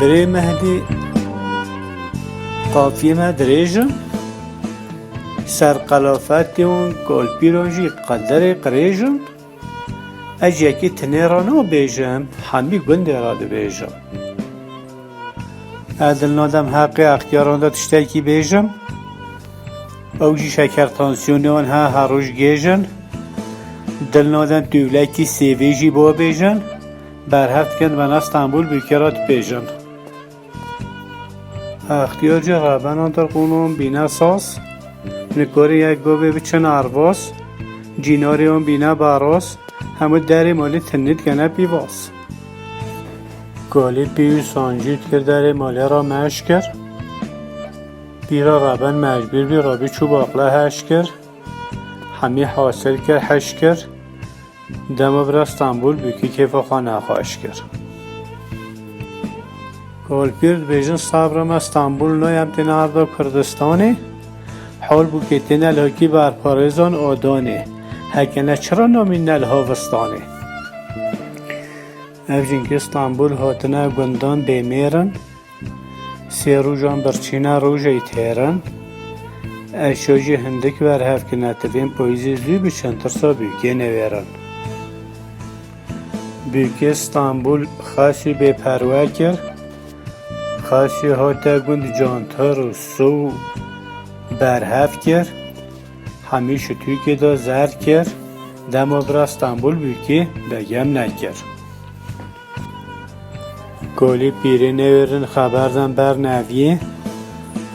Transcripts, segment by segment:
برای مهدی قافیه ما دریجم سر قلافت اون گلپی رونجی قدر قریجم اج یکی تنه را نو بیجم همی گنده را دو بیجم ادل نادم حق اختیاران دا تشتکی بیجم او جی شکر تانسیون اون ها هر روش گیجن دل نادم دولکی سیویجی با بیجن بر هفت کن من استانبول بکرات بیجن احتیاج رابن در قونون بینا ساس نکاری یک گوبه بچن ارواس جیناری اون بینا باراس همه دری مالی تنید کنه بیواس گالی بیو سانجید کر دری مالی را مش کر بیرا رابن مجبور بی رابی چوب اقلا هش کر همی حاصل کر هش کر دم بر استانبول بکی کیف خانه خواهش کر گالپیر بیژن صبرم استانبول نویم تناردا کردستانی حال بو که تنل هکی بر پارزان آدانی هکنه چرا نامی نل هاوستانی evjin İstanbul hatine gundan bêmêrin sê rojan birçîna rojê têrin ev şoji hindik ver hevkine tivên poyîzê zû biçin tirsa verin. Büyükê İstanbul xasî bêperwer kir xasî hate gund cantar û sû berhev kir hemî ji Türkiye'de zer kir dema İstanbul büyükê begem nekir. گالی پیری نویرن خبردن بر نویه.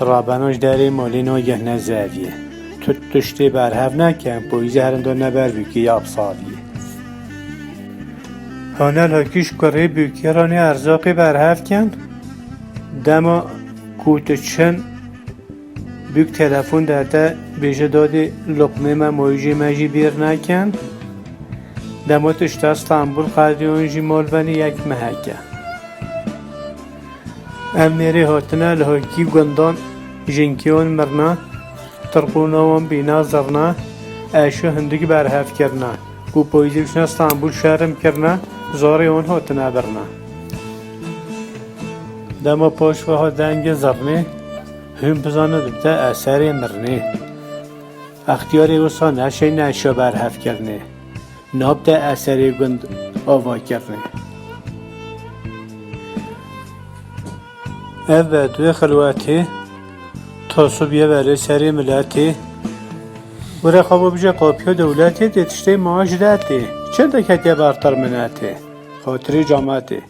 رابناش داری مالی ناگه نزویه. تو تشتی برهف نکن پویزی هرندان نبر بی که یاب ساویه هانل هاکیش کره بیوکی رانی ارزاقی برهف کن. دما کوتچن büyük telefon derde beje dadi lokme me moyji me jî bîr nekin dema tişta İstanbul qadiyon jî malvenî yek meheke امیری هاتنه لحاکی گندان جنکیان مرنا ترقونا وان بینا زرنا اشو هندگی برحف کرنا گو پایزیوشن استانبول شهرم کرنا زاری اون هاتنه برنا دما پاش ها دنگ زرنه هم بزانه دبته اثر اختیاری اختیار اوسا نش نشا برحف کرنه ناب ده اثر گند آوا کرنه اوه دوی خلواتی تاسو بیه ولی سری ملتی وره خوابو بجه قاپیو دولتی دیتشتی معاش داتی چه دکتی برتر مناتی خاطری جامعتی